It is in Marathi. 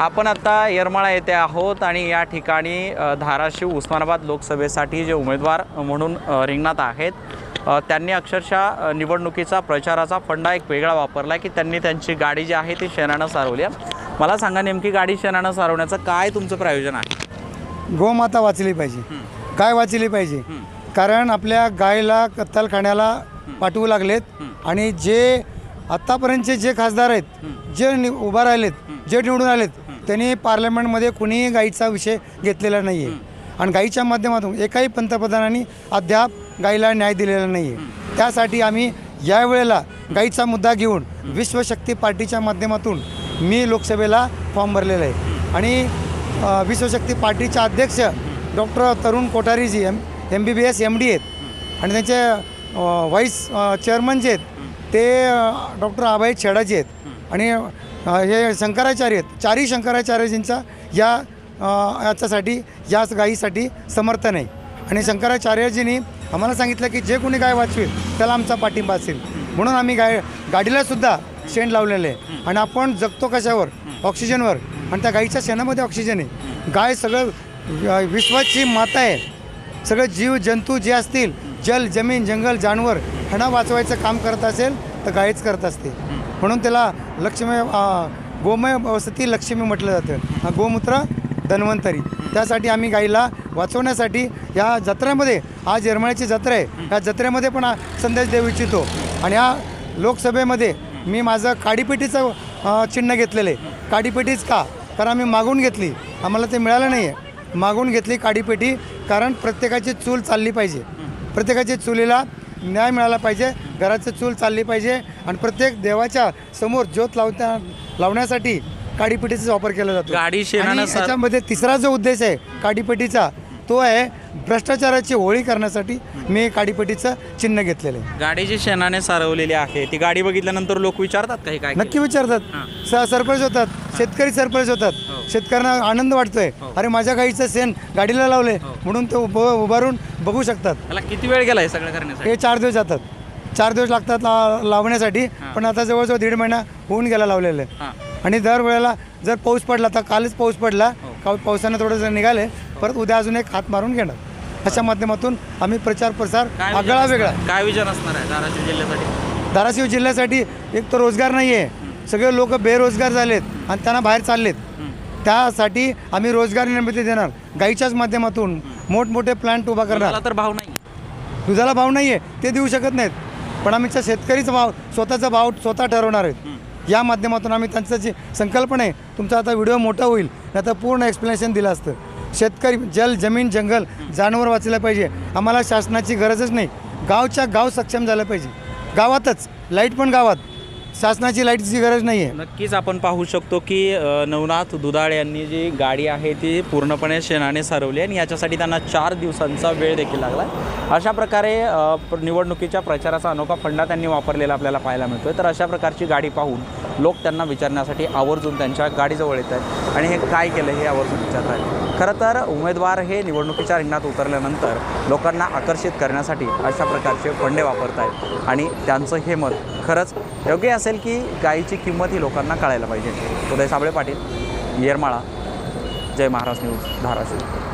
आपण आता येरमाळा येथे आहोत आणि या ठिकाणी धाराशिव उस्मानाबाद लोकसभेसाठी जे उमेदवार म्हणून रिंगणात आहेत त्यांनी अक्षरशः निवडणुकीचा प्रचाराचा फंडा एक वेगळा वापरला की त्यांनी त्यांची गाडी जी आहे ती शेणानं सारवली आहे. मला सांगा नेमकी गाडी शेणानं सारवण्याचं काय तुमचं प्रयोजन आहे? गोमाता वाचली पाहिजे. गाय वाचली पाहिजे. कारण आपल्या गायला कत्तलखान्याला पाठवू लागलेत आणि जे आत्तापर्यंतचे जे खासदार आहेत जे नि उभा राहिलेत जे निवडून आलेत त्यांनी पार्लमेंटमध्ये कुणीही गाईचा विषय घेतलेला नाही आहे आणि गाईच्या माध्यमातून एकाही पंतप्रधानांनी अद्याप गाईला न्याय दिलेला नाही आहे त्यासाठी आम्ही यावेळेला गाईचा मुद्दा घेऊन विश्वशक्ती पार्टीच्या माध्यमातून मी लोकसभेला फॉर्म भरलेला आहे. आणि विश्वशक्ती पार्टीचे अध्यक्ष doctor Tarun Kothariji M M B B S M D आहेत. आणि त्यांचे व्हाईस चेअरमन जे आहेत ते डॉक्टर अभय छेडाजी आहेत. आणि हे शंकराचार्य आहेत. चारही शंकराचार्यजींचा या याच्यासाठी याच गायीसाठी समर्थन आहे आणि शंकराचार्यजींनी आम्हाला सांगितलं की जे कोणी गाय वाचवेल त्याला आमचा पाठिंबा असेल. म्हणून आम्ही गाय गाडीलासुद्धा शेण लावलेलं आहे. आणि आपण जगतो कशावर? ऑक्सिजनवर. आणि त्या गाईच्या शेणामध्ये ऑक्सिजन आहे. गाय सगळं विश्वाची माता आहे. सगळे जीव जंतू जे असतील जल जमीन जंगल जानवर ह्यांना वाचवायचं काम करत असेल तर गायच करत असते. म्हणून त्याला लक्ष्मी गोमय वसती लक्ष्मी म्हटलं जातं. हा गोमूत्र धन्वंतरी. त्यासाठी आम्ही गाईला वाचवण्यासाठी या जत्रेमध्ये आज येरमाळ्याची जत्रा आहे. या जत्रेमध्ये पण संदेश देऊ इच्छितो. आणि या लोकसभेमध्ये मी माझं काडीपेटीचं चिन्ह घेतलेलं आहे. काडीपेटीच का? कारण आम्ही मागून घेतली. आम्हाला ते मिळालं नाही आहे मागून घेतली काडीपेटी कारण प्रत्येकाची चूल चालली पाहिजे. प्रत्येकाची चुलीला न्याय मिळाला पाहिजे घराची चूल चालली पाहिजे आणि प्रत्येक देवाच्या समोर ज्योत लावता लावण्यासाठी काडीपेटीचा वापर केला जातो. गाडी शेणानं आणि सार- याच्यामध्ये तिसरा जो उद्देश आहे काडीपेटीचा तो आहे भ्रष्टाचाराची होळी करण्यासाठी मी काडीपेटीचं चिन्ह घेतलेलं आहे. गाडी जी शेणाने सारवलेली आहे ती गाडी बघितल्यानंतर लोक विचारतात काही काय नक्की विचारतात. स सरप्राईज होतात शेतकरी सरप्राईज हो. होतात शेतकऱ्यांना आनंद वाटतोय. अरे माझ्या गाईचं शेण गाडीला लावले हो. म्हणून ते उभ उभारून बघू शकतात. त्याला किती वेळ गेला हे सगळं करण्यासाठी? हे चार दिवस जातात. चार दिवस लागतात ला लावण्यासाठी. पण आता जवळजवळ दीड महिना होऊन गेला लावलेलं. आहे हां. आणि दरवेळेला जर पाऊस पडला तर कालच पाऊस पडला. हो. का पावसानं थोडं जर निघाले परत उद्या अजून एक हात मारून घेणार. अशा माध्यमातून आम्ही प्रचार प्रसार काय विजन आगळा वेगळा. असणार- काय विजन असणार आहे धाराशिव जिल्ह्यासाठी? धाराशिव जिल्ह्यासाठी एक तर रोजगार नाही आहे सगळे लोक बेरोजगार झालेत आणि त्यांना बाहेर चाललेत. त्यासाठी आम्ही रोजगार निर्मिती देणार. गाईच्याच माध्यमातून मोठमोठे प्लांट उभा करणार. मला तर भाव नाही. दुधाला भाव नाही आहे ते देऊ शकत नाहीत. पण आम्ही त्या शेतकरीचा भाव स्वतःचा भाव स्वतः ठरवणार आहेत. या माध्यमातून आम्ही त्यांचं जी संकल्पना आहे तुमचा आता व्हिडिओ मोठा होईल तर पूर्ण एक्सप्लेनेशन दिलं असतं. शेतकरी जल जमीन जंगल जानवर वाचलं पाहिजे. आम्हाला शासनाची गरजच नाही. गावच्या गाव सक्षम झालं पाहिजे. गावातच लाइट पण गावात. शासनाची लाईटची गरज नाही आहे नक्कीच आपण पाहू शकतो की अ, नवनाथ दुधाळ यांनी जी गाडी आहे ती पूर्णपणे शेणाने सारवली आणि याच्यासाठी त्यांना चार दिवसांचा वेळ देखील लागला अशा प्रकारे अ, प्र- निवडणुकीच्या प्रचाराचा अनोखा फंडा त्यांनी वापरलेला आपल्याला पाहायला मिळतोय. तर अशा प्रकारची गाडी पाहून लोक त्यांना विचारण्यासाठी आवर्जून त्यांच्या गाडीजवळ येत आहेत. आणि हे काय केलं हे आवर्जून विचारत आहेत खरं तर उमेदवार हे निवडणुकीच्या रिंगणात उतरल्यानंतर लोकांना आकर्षित करण्यासाठी अशा प्रकारचे फंडे वापरत आहेत. आणि त्यांचं हे मत खरंच योग्य असेल की गायीची किंमत ही लोकांना कळायला पाहिजे. उदय साबळे पाटील येरमाळा जय महाराष्ट्र न्यूज धाराशिव.